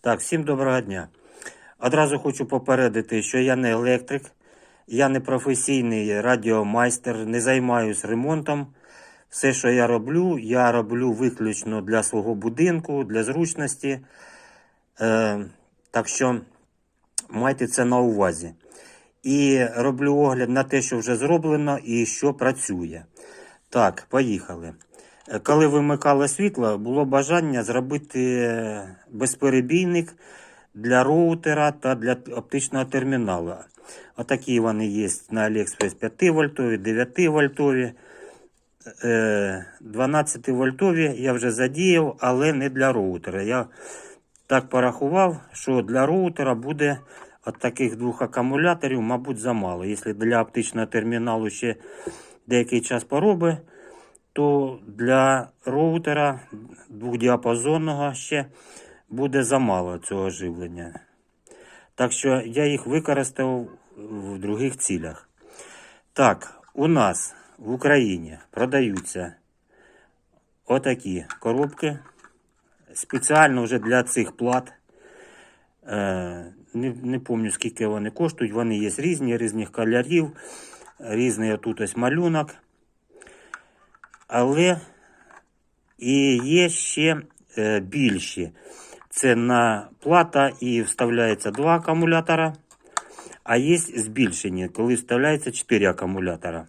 Так, всім доброго дня. Одразу хочу попередити, що я не електрик, я не професійний радіомайстер, не займаюся ремонтом. Все, що я роблю, я роблю виключно для свого будинку, для зручності. Е, так що майте це на увазі. І роблю огляд на те, що вже зроблено і що працює. Так, поїхали. Е, Коли вимикало світло, було бажання зробити безперебійник для роутера та для оптичного терміналу. Отакі вони є на AliExpress 5 вольтові, 9 вольтові, 12 вольтові я вже задіяв, але не для роутера. Я так порахував, що для роутера буде от таких двох акумуляторів, мабуть, замало. Якщо для оптичного терміналу ще деякий час пороби, то для роутера двохдіапазонного ще буде замало цього живлення. Так що я їх використав в других цілях. Так, у нас в Україні продаються отакі коробки. Спеціально вже для цих плат. Е, не, не пам'ятаю, скільки вони коштують. Вони є різні, різних кольорів, різний тут ось малюнок. Але і є ще е, більші. Це на плата і вставляється два акумулятора. А є збільшені, коли вставляється 4 акумулятора.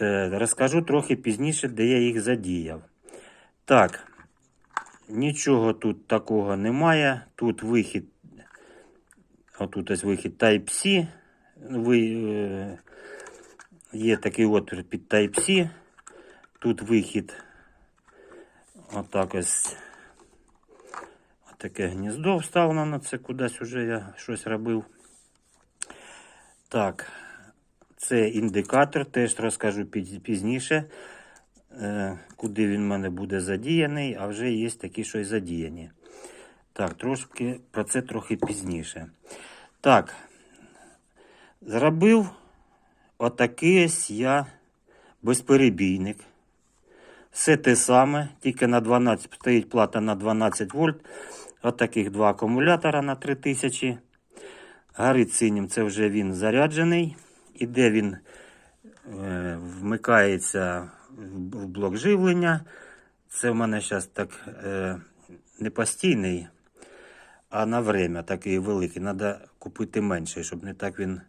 Е, розкажу трохи пізніше, де я їх задіяв. Так, нічого тут такого немає. Тут вихід, отут ось вихід Type-C. Е, є такий отвір під Type-C. Тут вихід отак ось таке гніздо вставлено на це, кудись уже я щось робив. Так, це індикатор, теж розкажу пізніше, е, куди він в мене буде задіяний, а вже є такі, що й задіяні. Так, трошки про це трохи пізніше. Так, зробив отакий ось я безперебійник. Все те саме, тільки на 12 стоїть плата на 12 вольт. От таких два акумулятора на 3000. Горить синім, це вже він заряджений. Іде він е, вмикається в блок живлення. Це в мене зараз так е, не постійний, а на время такий великий. Треба купити менший, щоб не так він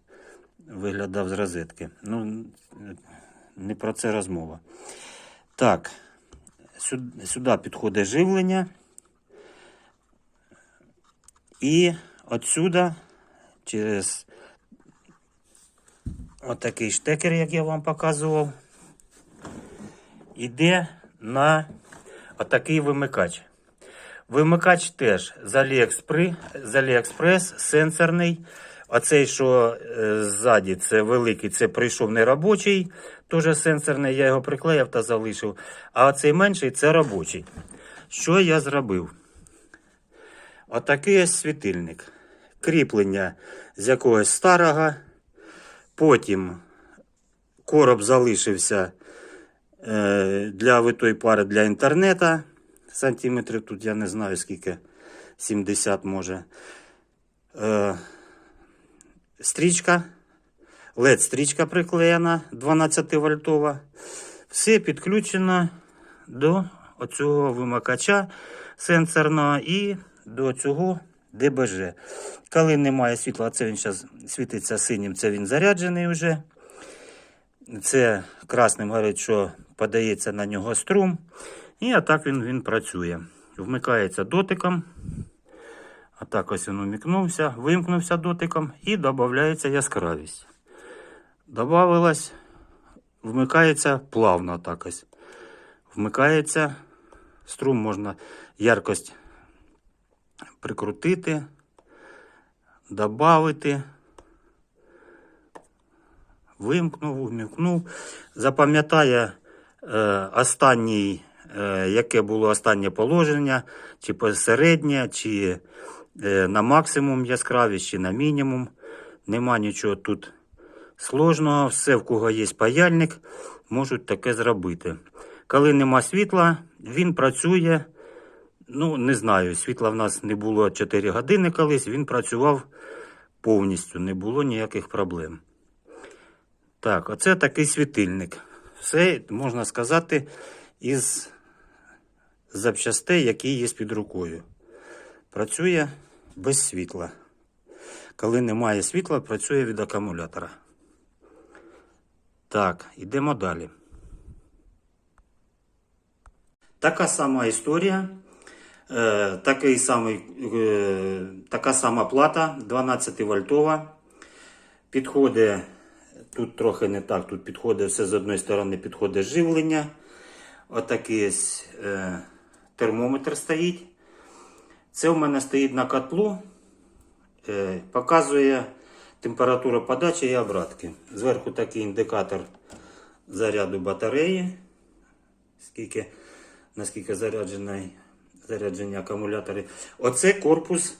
виглядав з розетки. Ну, не про це розмова. Так, сюди, підходить живлення. І отсюда через отакий штекер, як я вам показував, іде на отакий вимикач. Вимикач теж з AliExpress, з AliExpress сенсорний. Оцей, що е, ззаді, це великий, це прийшов не теж сенсорний, я його приклеїв та залишив. А оцей менший це робочий. Що я зробив? Отакий ось світильник. Кріплення з якогось старого. Потім короб залишився е, для витої пари для інтернету. Сантиметрів тут я не знаю скільки, 70 може. Е, стрічка. Приклеєна 12 вольтова. Все підключено до оцього вимикача сенсорного і до цього ДБЖ. Коли немає світла, це він зараз світиться синім, це він заряджений вже. Це красним говорить, що подається на нього струм. І отак він, він працює. Вмикається дотиком. Отак ось він умікнувся, вимкнувся дотиком і додається яскравість. Добавилась, вмикається плавно так ось. Вмикається струм, можна яркость прикрутити, додати. Вимкнув, вмикнув. Запам'ятає е, останній, е, яке було останнє положення, чи посереднє, чи е, на максимум яскравість, чи на мінімум. Нема нічого тут сложного. Все, в кого є паяльник, можуть таке зробити. Коли нема світла, він працює Ну, не знаю, світла в нас не було 4 години колись, він працював повністю, не було ніяких проблем. Так, оце такий світильник. Все, можна сказати, із запчастей, які є під рукою. Працює без світла. Коли немає світла, працює від акумулятора. Так, йдемо далі. Така сама історія. Е, такий самий, е, така сама плата 12 вольтова. Підходить, тут трохи не так, тут підходить все з одної сторони підходить живлення. Отакий е, термометр стоїть. Це у мене стоїть на котлу. Показує температуру подачі і обратки. Зверху такий індикатор заряду батареї. Скільки, наскільки заряджений, заряджені акумулятори. Оце корпус,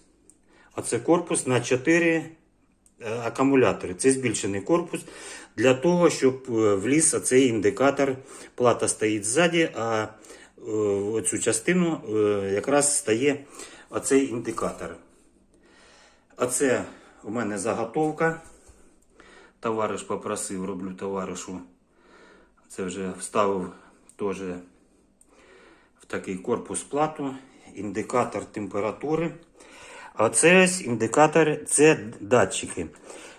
оце корпус на 4 е, акумулятори. Це збільшений корпус для того, щоб е, вліз оцей індикатор. Плата стоїть ззаді, а е, оцю частину якраз стає оцей індикатор. Оце у мене заготовка. Товариш попросив, роблю товаришу. Це вже вставив теж в такий корпус плату, індикатор температури. А це ось індикатор, це датчики.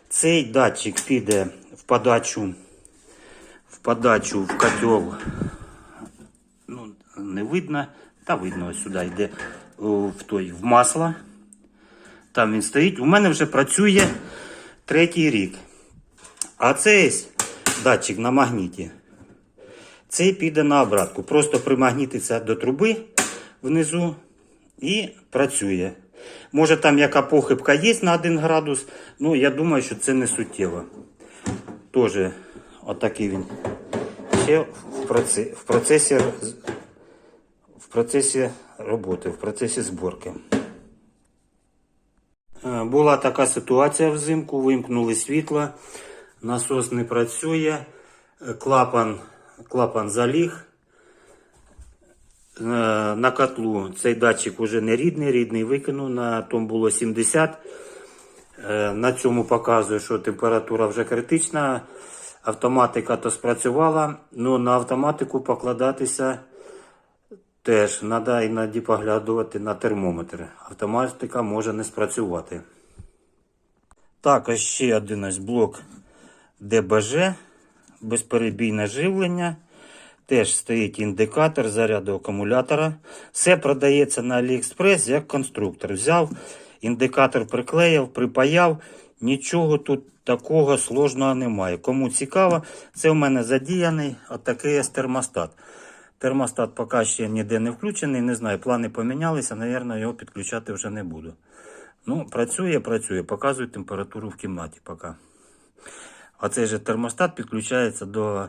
Цей датчик піде в подачу, в подачу в котел. Ну, не видно. Та видно, ось сюди йде в той в масло. Там він стоїть. У мене вже працює третій рік. А цей датчик на магніті. Цей піде на обратку. Просто примагнітиться до труби внизу і працює. Може там яка похибка є на 1 градус, ну я думаю, що це не суттєво. Теж отакий він. Ще в процесі, в процесі роботи, в процесі зборки. Е, Була така ситуація взимку, вимкнули світло, насос не працює, е, клапан, клапан заліг. Е, На котлу цей датчик вже не рідний, рідний викинув, на тому було 70. Е, На цьому показує, що температура вже критична. Автоматика то спрацювала, але на автоматику покладатися Теж треба іноді поглядувати на термометр. Автоматика може не спрацювати. Також ще один ось блок ДБЖ, безперебійне живлення. Теж стоїть індикатор заряду акумулятора. Все продається на AliExpress як конструктор. Взяв, індикатор приклеїв, припаяв. Нічого тут такого сложного немає. Кому цікаво, це в мене задіяний отакий термостат. Термостат поки ще ніде не включений, не знаю, плани помінялися, напевно, його підключати вже не буду. Ну, працює, працює, показує температуру в кімнаті поки. Оцей же термостат підключається до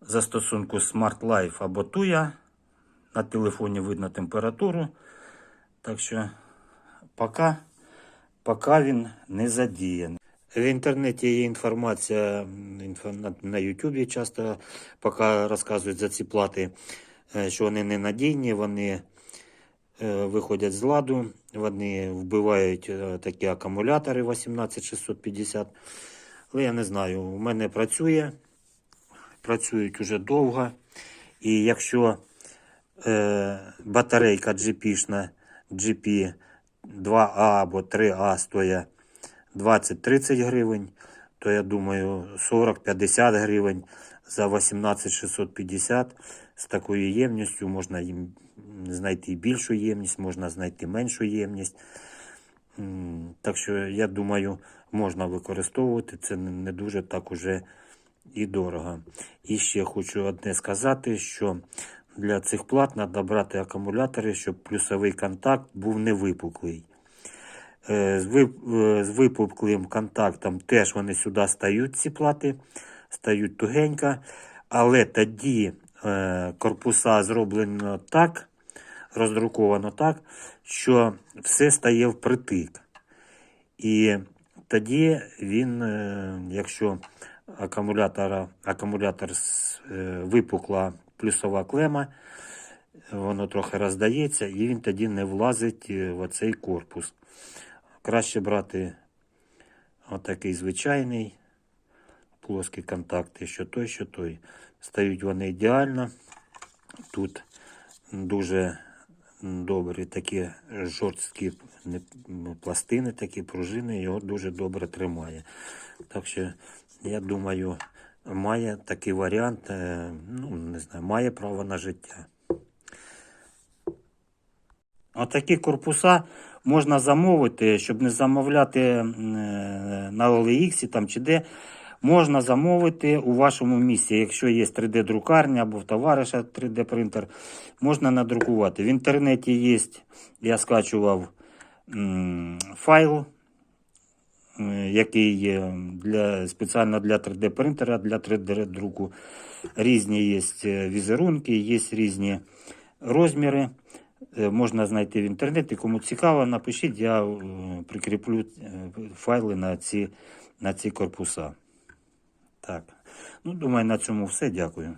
застосунку Smart Life або Tuya. На телефоні видно температуру. Так що поки, поки він не задіяний. В інтернеті є інформація на- Ютубі часто поки розказують за ці плати, що вони ненадійні, вони е, виходять з ладу, вони вбивають е, такі акумулятори 18650. Але я не знаю, у мене працює, працюють уже довго. І якщо е, батарейка GP-шна GP 2А або 3А стоїть 20-30 гривень, то я думаю 40-50 гривень за 18650 з такою ємністю можна їм знайти більшу ємність, можна знайти меншу ємність. Так що я думаю, можна використовувати це не дуже так уже і дорого. І ще хочу одне сказати, що для цих плат треба брати акумулятори, щоб плюсовий контакт був не випуклий. З вип- е, з випуклим контактом теж вони сюди стають, ці плати, стають тугенько, але тоді е, корпуса зроблено так, роздруковано так, що все стає впритик. І тоді він, е, якщо акумулятора, акумулятор е, випукла плюсова клема, воно трохи роздається, і він тоді не влазить е, в оцей корпус. Краще брати отакий звичайний плоскі контакти, що той, що той. Стають вони ідеально. Тут дуже добрі такі жорсткі пластини, такі пружини, його дуже добре тримає. Так що, я думаю, має такий варіант, е, ну, не знаю, має право на життя. Отакі корпуса можна замовити, щоб не замовляти е, на OLX там чи де. Можна замовити у вашому місці, якщо є 3D-друкарня або в товариша 3D-принтер, можна надрукувати. В інтернеті є, я скачував файл, який є для, спеціально для 3D-принтера, для 3D-друку. Різні є е, візерунки, є різні розміри. Е, Можна знайти в інтернеті. Кому цікаво, напишіть, я е, прикріплю е, файли на ці, на ці корпуса. Так. Ну, думаю, на цьому все. Дякую.